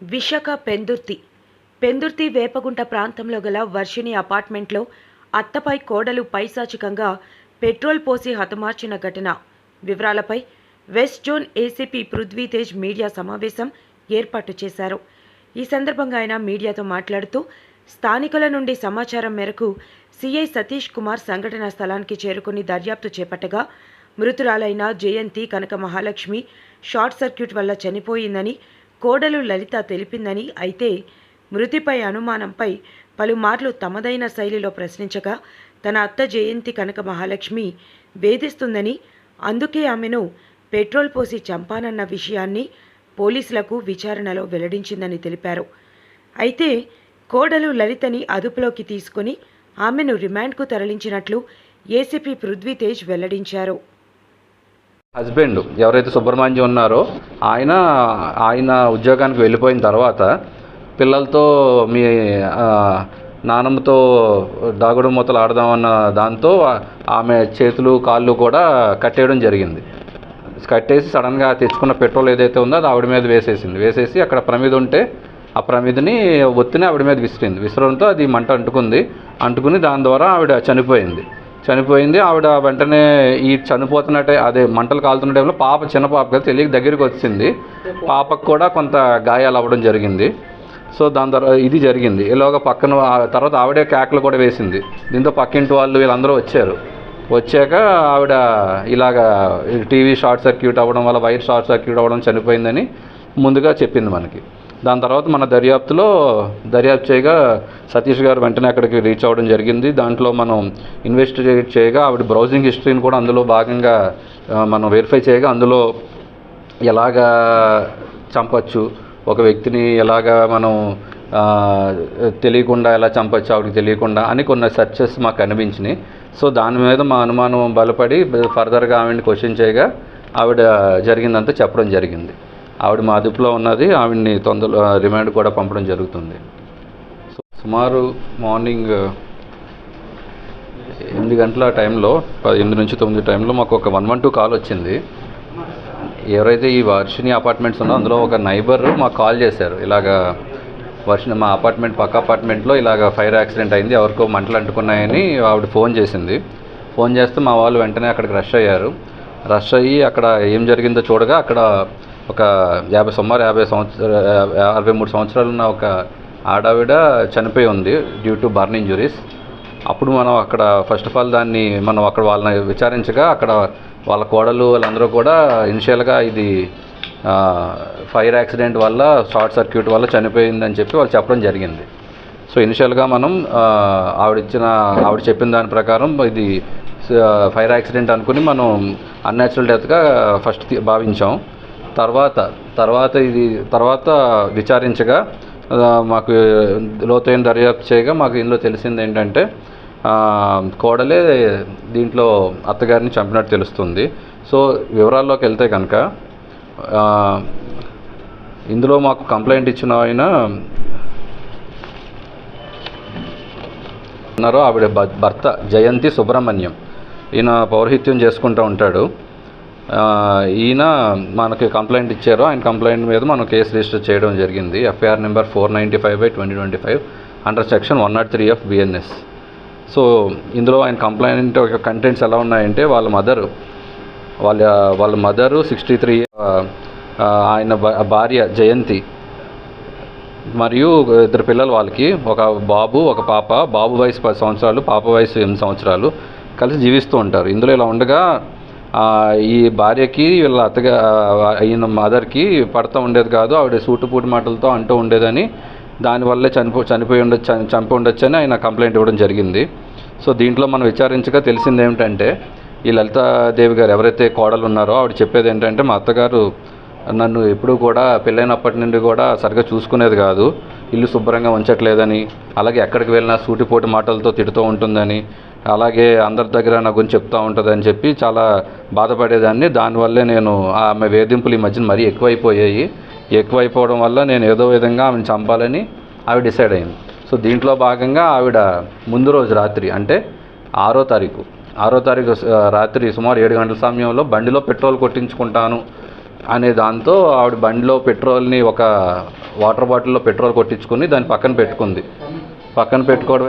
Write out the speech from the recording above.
విశాఖ పెందుర్తి. పెందుర్తి వేపగుంట ప్రాంతంలో గల వర్షిణి అపార్ట్మెంట్లో అత్తపై కోడలు పైశాచికంగా పెట్రోల్ పోసి హతమార్చిన ఘటన. వివరాలపై west zone ACP Prithvitej media సమావేశం ఏర్పాటు చేశారు. ఈ సందర్భంగా ఆయన మీడియాతో మాట్లాడుతూ స్థానికుల నుండి సమాచారం మేరకు సిఐ సతీష్ కుమార్ సంఘటనా స్థలానికి చేరుకుని దర్యాప్తు చేపట్టగా మృతురాలైన జయంతి కనక మహాలక్ష్మి షార్ట్ సర్క్యూట్ వల్ల చనిపోయిందని కోడలు లలిత తెలిపిందని అయితే మృతిపై అనుమానంపై పలుమార్లు తమదైన శైలిలో ప్రశ్నించగా తన అత్త జయంతి కనక మహాలక్ష్మి వేధిస్తుందని అందుకే ఆమెను పెట్రోల్ పోసి చంపానన్న విషయాన్ని పోలీసులకు విచారణలో వెల్లడించిందని తెలిపారు. అయితే కోడలు లలితని అదుపులోకి తీసుకుని ఆమెను రిమాండ్కు తరలించినట్లు ఏసీపీ పృథ్వీతేజ్ వెల్లడించారు. హస్బెండ్ ఎవరైతే సుబ్రహ్మణ్యం ఉన్నారో ఆయన ఆయన ఉద్యోగానికి వెళ్ళిపోయిన తర్వాత పిల్లలతో మీ నానమ్మతో దాగుడు మూతలు ఆడదామన్న దాంతో ఆమె చేతులు కాళ్ళు కూడా కట్టేయడం జరిగింది. కట్టేసి సడన్గా తెచ్చుకున్న పెట్రోల్ ఏదైతే ఉందో అది ఆవిడ మీద వేసేసింది. వేసేసి అక్కడ ప్రమిద ఉంటే ఆ ప్రమిదని ఒత్తిని ఆవిడ మీద విసిరింది. విసరడంతో అది మంట అంటుకుంది. అంటుకుని దాని ద్వారా ఆవిడ చనిపోయింది. చనిపోయింది. ఆవిడ వెంటనే ఈ చనిపోతున్నట్టే అదే మంటలు కాలుతున్న టైంలో పాప చిన్న పాప కదా తెలియక దగ్గరికి వచ్చింది. పాపకు కూడా కొంత గాయాలు అవ్వడం జరిగింది. సో దాని తర్వాత ఇది జరిగింది. ఇలాగ పక్కన తర్వాత ఆవిడే కేకలు కూడా వేసింది. దీంతో పక్కింటి వాళ్ళు వీళ్ళందరూ వచ్చారు. వచ్చాక ఆవిడ ఇలాగా టీవీ షార్ట్ సర్క్యూట్ అవ్వడం వల్ల వైర్ షార్ట్ సర్క్యూట్ అవ్వడం చనిపోయిందని ముందుగా చెప్పింది మనకి. దాని తర్వాత మన దర్యాప్తులో దర్యాప్తు చేయగా సతీష్ గారు వెంటనే అక్కడికి రీచ్ అవ్వడం జరిగింది. దాంట్లో మనం ఇన్వెస్టిగేట్ చేయగా ఆవిడ బ్రౌజింగ్ హిస్టరీని కూడా అందులో భాగంగా మనం వెరిఫై చేయగా అందులో ఎలాగా చంపచ్చు ఒక వ్యక్తిని ఎలాగా మనం తెలియకుండా ఎలా చంపచ్చు ఆవిడకి తెలియకుండా అని కొన్ని సెర్చెస్ మాకు అనిపించినాయి. సో దాని మీద మా అనుమానం బలపడి ఫర్దర్గా ఆవిడని క్వశ్చన్ చేయగా ఆవిడ జరిగిందంతా చెప్పడం జరిగింది. ఆవిడ మా అదుపులో ఉన్నది ఆవిడని తొందరలో రిమాండ్ కూడా పంపడం జరుగుతుంది. సుమారు మార్నింగ్ ఎనిమిది గంటల టైంలో ప- ఎనిమిది నుంచి తొమ్మిది టైంలో మాకు ఒక వన్ వన్ టూ కాల్ వచ్చింది. ఎవరైతే ఈ వర్షిని అపార్ట్మెంట్స్ ఉన్నో అందులో ఒక నైబర్ మాకు కాల్ చేశారు. ఇలాగా వర్షిని మా అపార్ట్మెంట్ పక్క అపార్ట్మెంట్లో ఇలాగ ఫైర్ యాక్సిడెంట్ అయింది ఎవరికో మంటలు అంటుకున్నాయని ఆవిడ ఫోన్ చేసింది. ఫోన్ చేస్తే మా వాళ్ళు వెంటనే అక్కడికి రష్ అయ్యారు. రష్ అయ్యి అక్కడ ఏం జరిగిందో చూడగా అక్కడ ఒక యాభై సుమారు యాభై సంవత్సర అరవై మూడు సంవత్సరాలు ఉన్న ఒక ఆడావిడ చనిపోయి ఉంది డ్యూ టు బర్న్ ఇంజురీస్ అప్పుడు మనం అక్కడ ఫస్ట్ ఆఫ్ ఆల్ దాన్ని మనం అక్కడ వాళ్ళని విచారించగా అక్కడ వాళ్ళ కోడలు వాళ్ళందరూ కూడా ఇనిషియల్గా ఇది ఫైర్ యాక్సిడెంట్ వల్ల షార్ట్ సర్క్యూట్ వల్ల చనిపోయిందని చెప్పి వాళ్ళు చెప్పడం జరిగింది. సో ఇనిషియల్గా మనం ఆవిడ ఇచ్చిన ఆవిడ చెప్పిన దాని ప్రకారం ఇది ఫైర్ యాక్సిడెంట్ అనుకుని మనం అన్యాచురల్ డెత్గా ఫస్ట్ భావించాం. తర్వాత తర్వాత ఇది తర్వాత విచారించగా మాకు లోతైన దర్యాప్తు చేయగా మాకు ఇందులో తెలిసింది ఏంటంటే కోడలే దీంట్లో అత్తగారిని చంపినట్టు తెలుస్తుంది. సో వివరాల్లోకి వెళ్తే కనుక ఇందులో మాకు కంప్లైంట్ ఇచ్చిన ఆయన ఉన్నారో ఆవిడ భర్త జయంతి సుబ్రహ్మణ్యం. ఈయన పౌరహిత్యం చేసుకుంటూ ఉంటాడు. ఈయన మనకి కంప్లైంట్ ఇచ్చారు. ఆయన కంప్లైంట్ మీద మనం కేసు రిజిస్టర్ చేయడం జరిగింది. FIR number four ninety five by twenty twenty five under section one not three of BNS. So ఇందులో ఆయన కంప్లైంట్ యొక్క కంటెంట్స్ ఎలా ఉన్నాయంటే వాళ్ళ మదరు వాళ్ళ వాళ్ళ మదరు సిక్స్టీ త్రీ ఆయన భార్య జయంతి మరియు ఇద్దరు పిల్లలు వాళ్ళకి ఒక బాబు ఒక పాప బాబు వయసు పది సంవత్సరాలు పాప వయసు ఎనిమిది సంవత్సరాలు కలిసి జీవిస్తూ ఉంటారు. ఇందులో ఇలా ఉండగా ఈ భార్యకి వీళ్ళ అత్తగా అయిన మదర్కి పడుతూ ఉండేది కాదు. ఆవిడ సూటుపూటి మాటలతో అంటూ ఉండేదని దానివల్లే చనిపో చనిపోయి ఉండొచ్చు చని- చంపి ఉండొచ్చని ఆయన కంప్లైంట్ ఇవ్వడం జరిగింది. సో దీంట్లో మనం విచారించగా తెలిసింది ఏమిటంటే ఈ లలితాదేవి గారు ఎవరైతే కోడలు ఉన్నారో ఆవిడ చెప్పేది ఏంటంటే మా అత్తగారు నన్ను ఎప్పుడూ కూడా పెళ్ళైనప్పటి నుండి కూడా సరిగ్గా చూసుకునేది కాదు. ఇల్లు శుభ్రంగా ఉంచట్లేదని అలాగే ఎక్కడికి వెళ్ళినా సూటిపోటి మాటలతో తిడుతూ ఉంటుందని అలాగే అందరి దగ్గర నా గురించి చెప్తూ ఉంటుందని చెప్పి చాలా బాధపడేదాన్ని. దానివల్లే నేను ఆమె వేధింపులు ఈ మధ్యన మరీ ఎక్కువైపోయాయి. ఎక్కువైపోవడం వల్ల నేను ఏదో విధంగా ఆమెను చంపాలని ఆవిడ డిసైడ్ అయింది. సో దీంట్లో భాగంగా ఆవిడ ముందు రోజు రాత్రి అంటే ఆరో తారీఖు ఆరో తారీఖు రాత్రి సుమారు ఏడు గంటల సమయంలో బండిలో పెట్రోల్ కొట్టించుకుంటాను అనే దాంతో ఆవిడ బండిలో పెట్రోల్ని ఒక వాటర్ బాటిల్లో పెట్రోల్ కొట్టించుకుని దాన్ని పక్కన పెట్టుకుంది. పక్కన పెట్టుకోవడం